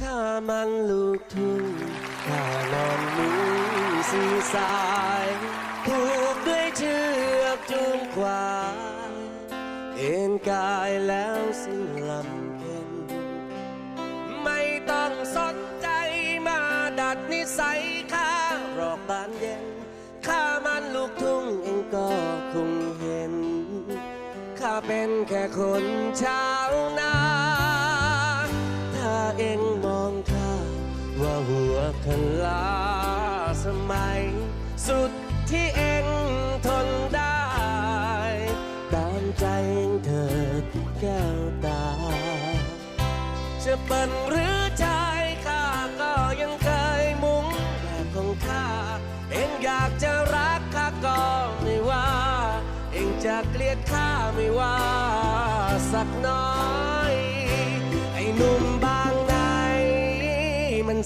ข้ามันลูกทุ่งข้านอนมุ้งสีสายผูกด้วยเชือกจูงควายเอ็นกายแล้วสิ้นลำเพ็ญไม่ต้องสนใจมาดัดนิสัยข้ารอกบานเย็นข้ามันลูกทุ่งเองก็คงเห็น ข้าเป็นแค่คนชาวนา ลาสมัย สุดที่เองทนได้ ตามใจเองเถิดแก้วตา จะเป็นหรือชายข้าก็ยังเคยมุงแบบของข้า เองอยากจะรักข้าก็ไม่ว่า เองจะเกลียดข้าไม่ว่าสักน้อย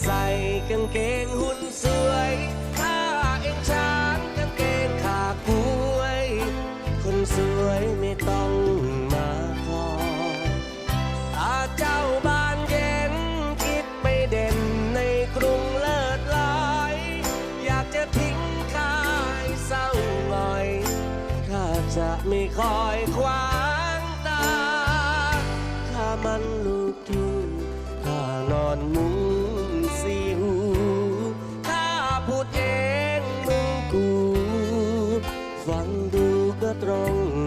ใส่กางเกงหุ่นสวยข้าเองช้างกางเกงขาก้วย คนสวยไม่ต้องมาคอยอาเจ้าบ้านเย็นคิดไปเด่นในกรุงเลิศลอย อยากจะทิ้งข้าให้เศร้าหงอยข้าจะไม่คอยขวางตาข้ามันลูกทุ่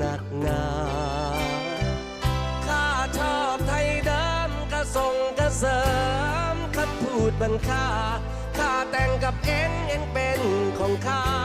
นักหนาข้าชอบไทยเดิมกระส่งกระเสริมคำพูดบันค่าข้าแต่งกับเอ็งเอ็งเป็นของข้า